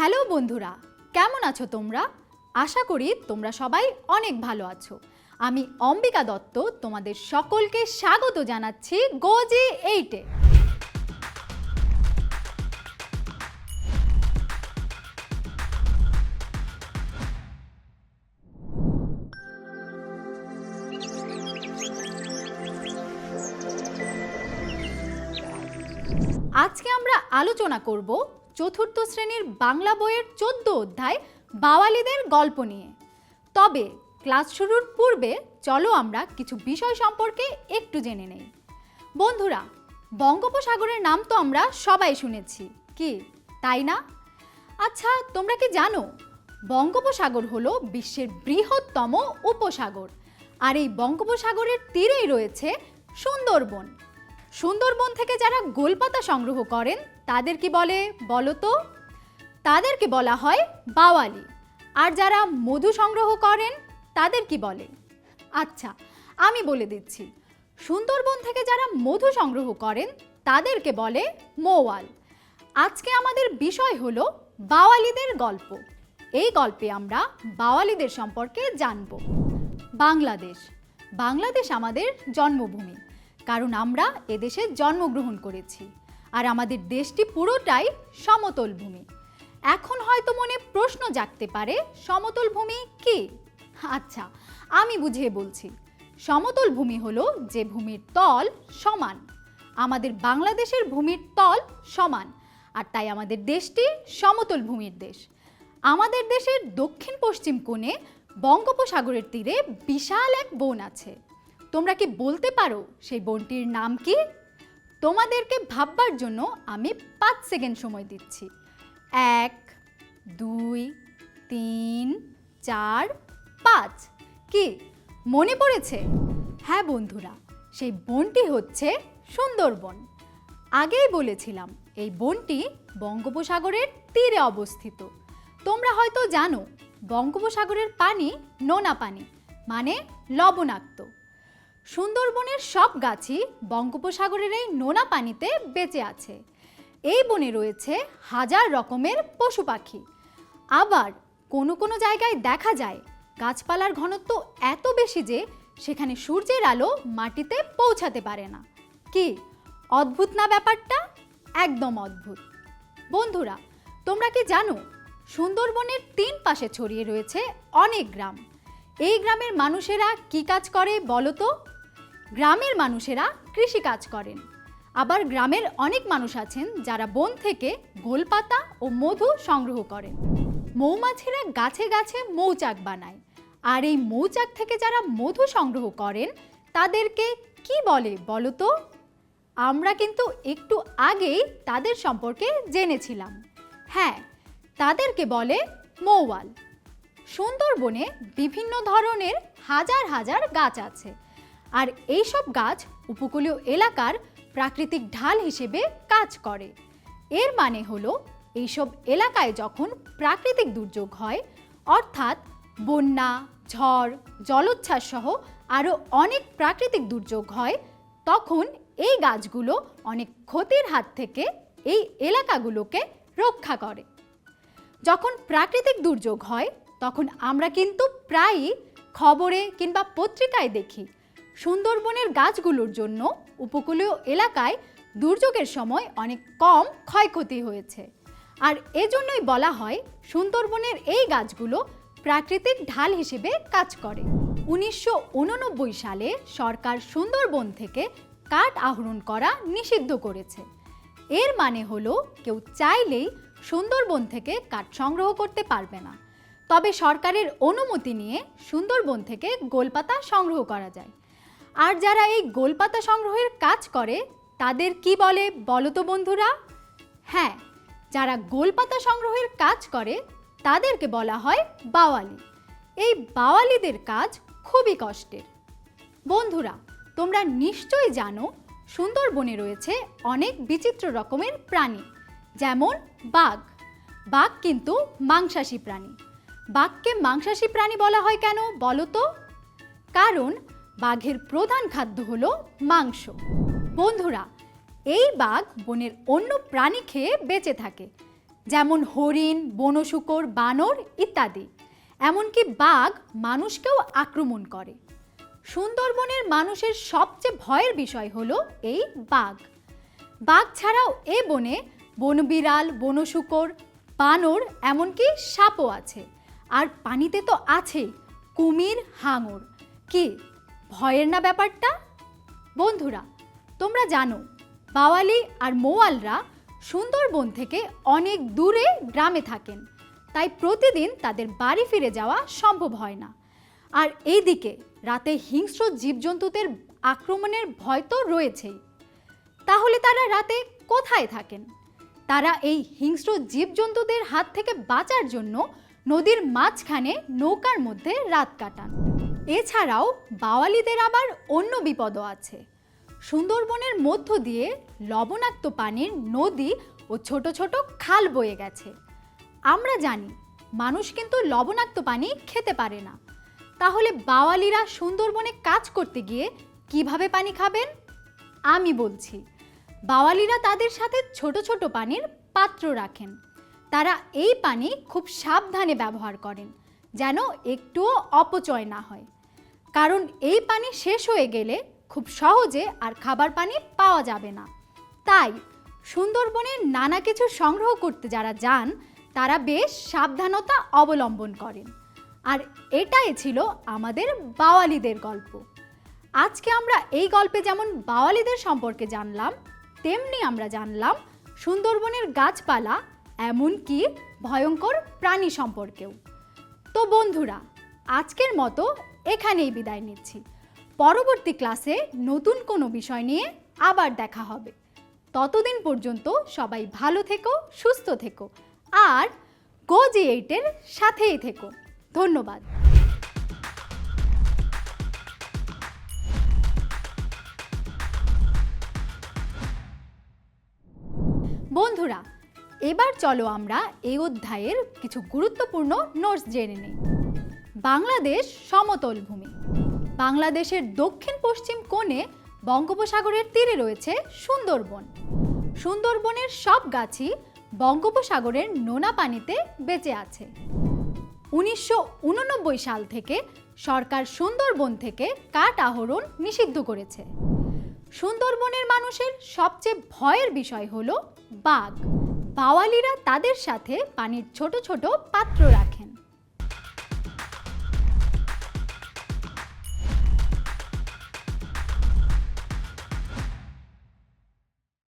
Hello বন্ধুরা, কেমন আছো তোমরা? আশা করি তোমরা সবাই অনেক ভালো আছো। আমি অম্বিকা দত্ত, তোমাদের সকলকে স্বাগত জানাচ্ছি গোজি এইটে। আজকে আমরা আলোচনা করব চতুর্থ শ্রেণির বাংলা বইয়ের চোদ্দ অধ্যায় বাওয়ালিদের গল্প নিয়ে। তবে ক্লাস শুরুর পূর্বে চলো আমরা কিছু বিষয় সম্পর্কে একটু জেনে নেই। বন্ধুরা, বঙ্গোপসাগরের নাম তো আমরা সবাই শুনেছি, কি, তাই না? আচ্ছা তোমরা কি জানো, বঙ্গোপসাগর হলো বিশ্বের বৃহত্তম উপসাগর, আর এই বঙ্গোপসাগরের তীরেই রয়েছে সুন্দরবন। সুন্দরবন থেকে যারা গোলপাতা সংগ্রহ করেন, তাদের কি বলে বলো তো? তাদেরকে বলা হয় বাওয়ালি। আর যারা মধু সংগ্রহ করেন, তাদের কি বলে? আচ্ছা আমি বলে দিচ্ছি। সুন্দরবন থেকে যারা মধু সংগ্রহ করেন, তাদেরকে বলে মৌয়াল আজকে আমাদের বিষয় হলো বাওয়ালিদের গল্প। এই গল্পে আমরা বাওয়ালিদের সম্পর্কে জানব। বাংলাদেশ। বাংলাদেশ আমাদের জন্মভূমি। কারণ আমরা এদেশে জন্মগ্রহণ করেছি। আর আমাদের দেশটি পুরোটাই সমতল ভূমি। এখন হয়তো মনে প্রশ্ন জাগতে পারে, সমতল ভূমি কি? আচ্ছা আমি বুঝিয়ে বলছি। সমতল ভূমি হলো যে ভূমির তল সমান। আমাদের বাংলাদেশের ভূমির তল সমান, আর তাই আমাদের দেশটি সমতল ভূমির দেশ। আমাদের দেশের দক্ষিণ পশ্চিম কোণে বঙ্গোপসাগরের তীরে বিশাল এক বন আছে। তোমরা কি বলতে পারো সেই বনটির নাম কি? তোমাদেরকে ভাববার জন্য আমি পাঁচ সেকেন্ড সময় দিচ্ছি। এক, দুই, তিন, চার, পাঁচ। কি? মনে পড়েছে? হ্যাঁ বন্ধুরা, সেই বনটি হচ্ছে সুন্দরবন। আগেই বলেছিলাম, এই বনটি বঙ্গোপসাগরের তীরে অবস্থিত। তোমরা হয়তো জানো, বঙ্গোপসাগরের পানি নোনা পানি মানে লবণাক্ত। সুন্দরবনের সব গাছই বঙ্গোপসাগরের এই নোনা পানিতে বেঁচে আছে। এই বনে রয়েছে হাজার রকমের পশু পাখি। আবার কোনো কোনো জায়গায় দেখা যায়, গাছপালার ঘনত্ব এত বেশি যে সেখানে সূর্যের আলো মাটিতে পৌঁছাতে পারে না। কি অদ্ভুত না ব্যাপারটা? একদম অদ্ভুত। বন্ধুরা, তোমরা কি জানো, সুন্দরবনের তিন পাশে ছড়িয়ে রয়েছে অনেক গ্রাম। এই গ্রামের মানুষেরা কি কাজ করে বলো তো? গ্রামের মানুষেরা কৃষি কাজ করেন। আবার গ্রামের অনেক মানুষ আছেন যারা বন থেকে গোলপাতা ও মধু সংগ্রহ করেন। মৌমাছিরা গাছে গাছে মৌচাক বানায়। আর এই মৌচাক থেকে যারা মধু সংগ্রহ করেন, তাদেরকে কি বলে বলো তো? আমরা কিন্তু একটু আগেই তাদের সম্পর্কে জেনেছিলাম। হ্যাঁ তাদেরকে বলে মৌয়াল। সুন্দরবনে বিভিন্ন ধরনের হাজার হাজার গাছ আছে। আর এইসব গাছ উপকূলীয় এলাকার প্রাকৃতিক ঢাল হিসেবে কাজ করে। এর মানে হলো, এইসব এলাকায় যখন প্রাকৃতিক দুর্যোগ হয়, অর্থাৎ বন্যা, ঝড়, জলোচ্ছ্বাস সহ আরও অনেক প্রাকৃতিক দুর্যোগ হয়, তখন এই গাছগুলো অনেক ক্ষতির হাত থেকে এই এলাকাগুলোকে রক্ষা করে। যখন প্রাকৃতিক দুর্যোগ হয়, তখন আমরা কিন্তু প্রায়ই খবরে কিংবা পত্রিকায় দেখি সুন্দরবনের গাছগুলোর জন্য উপকূলীয় এলাকায় দুর্যোগের সময় অনেক কম ক্ষয়ক্ষতি হয়েছে। আর এজন্যই বলা হয়, সুন্দরবনের এই গাছগুলো প্রাকৃতিক ঢাল হিসেবে কাজ করে। উনিশশো উননব্বই সালে সরকার সুন্দরবন থেকে কাঠ আহরণ করা নিষিদ্ধ করেছে। এর মানে হলো, কেউ চাইলেই সুন্দরবন থেকে কাঠ সংগ্রহ করতে পারবে না। তবে সরকারের অনুমতি নিয়ে সুন্দরবন থেকে গোলপাতা সংগ্রহ করা যায়। আর যারা এই গোলপাতা সংগ্রহের কাজ করে, তাদের কি বলে বলো তো বন্ধুরা? হ্যাঁ যারা গোলপাতা সংগ্রহের কাজ করে, তাদেরকে বলা হয় বাওয়ালি। এই বাওয়ালিদের কাজ খুবই কষ্টের। বন্ধুরা, তোমরা নিশ্চয়ই জানো, সুন্দরবনে রয়েছে অনেক বিচিত্র রকমের প্রাণী, যেমন বাঘ। বাঘ কিন্তু মাংসাশী প্রাণী। বাঘকে মাংসাশী প্রাণী বলা হয় কেন বলো তো? কারণ বাঘের প্রধান খাদ্য হলো মাংস। বন্ধুরা, এই বাঘ বনের অন্য প্রাণী খেয়ে বেঁচে থাকে, যেমন হরিণ, বনশুকর, বানর ইত্যাদি। এমনকি বাঘ মানুষকেও আক্রমণ করে। সুন্দরবনের মানুষের সবচেয়ে ভয়ের বিষয় হলো এই বাঘ। বাঘ ছাড়াও এ বনে বনবিড়াল, বনশুকর, বানর, এমনকি সাপও আছে। আর পানিতে তো আছেই, কুমির, হাঙর। কি ভয়ের না ব্যাপারটা? বন্ধুরা, তোমরা জানো, বাওয়ালি আর মোয়ালরা সুন্দরবন থেকে অনেক দূরে গ্রামে থাকেন, তাই প্রতিদিন তাদের বাড়ি ফিরে যাওয়া সম্ভব হয় না। আর এইদিকে রাতে হিংস্র জীবজন্তুদের আক্রমণের ভয় তো রয়েছেই। তাহলে তারা রাতে কোথায় থাকেন? তারা এই হিংস্র জীবজন্তুদের হাত থেকে বাঁচার জন্য নদীর মাঝখানে নৌকার মধ্যে রাত কাটান। এছাড়াও বাওয়ালিদের আবার অন্য বিপদও আছে। সুন্দরবনের মধ্য দিয়ে লবণাক্ত পানির নদী ও ছোট ছোট খাল বয়ে গেছে। আমরা জানি, মানুষ কিন্তু লবণাক্ত পানি খেতে পারে না। তাহলে বাওয়ালিরা সুন্দরবনে কাজ করতে গিয়ে কীভাবে পানি খাবেন? আমি বলছি, বাওয়ালিরা তাদের সাথে ছোট ছোট পানির পাত্র রাখেন। তারা এই পানি খুব সাবধানে ব্যবহার করেন, যেন একটুও অপচয় না হয়। কারণ এই পানি শেষ হয়ে গেলে খুব সহজে আর খাবার পানি পাওয়া যাবে না। তাই সুন্দরবনে নানা কিছু সংগ্রহ করতে যারা যান, তারা বেশ সাবধানতা অবলম্বন করেন। আর এটাই ছিল আমাদের বাওয়ালিদের গল্প। আজকে আমরা এই গল্পে যেমন বাওয়ালিদের সম্পর্কে জানলাম, তেমনি আমরা জানলাম সুন্দরবনের গাছপালা এমনকি ভয়ঙ্কর প্রাণী সম্পর্কেও। তো বন্ধুরা, আজকের মতো এখানেই বিদায় নিচ্ছি। পরবর্তী ক্লাসে নতুন কোনো বিষয় নিয়ে আবার দেখা হবে। ততদিন পর্যন্ত সবাই ভালো থেকো, সুস্থ থেকো আর গো জি এইটের সাথেই থেকো। ধন্যবাদ। বন্ধুরা, এবার চলো আমরা এই অধ্যায়ের কিছু গুরুত্বপূর্ণ নোটস জেনে নিই। বাংলাদেশ সমতল ভূমি। বাংলাদেশের দক্ষিণ পশ্চিম কোণে বঙ্গোপসাগরের তীরে রয়েছে সুন্দরবন। সুন্দরবনের সব গাছই বঙ্গোপসাগরের নোনা পানিতে বেঁচে আছে। উনিশশো উননব্বই সাল থেকে সরকার সুন্দরবন থেকে কাঠ আহরণ নিষিদ্ধ করেছে। সুন্দরবনের মানুষের সবচেয়ে ভয়ের বিষয় হলো বাঘ। বাওয়ালিরা তাদের সাথে পানির ছোট ছোট পাত্র রাখে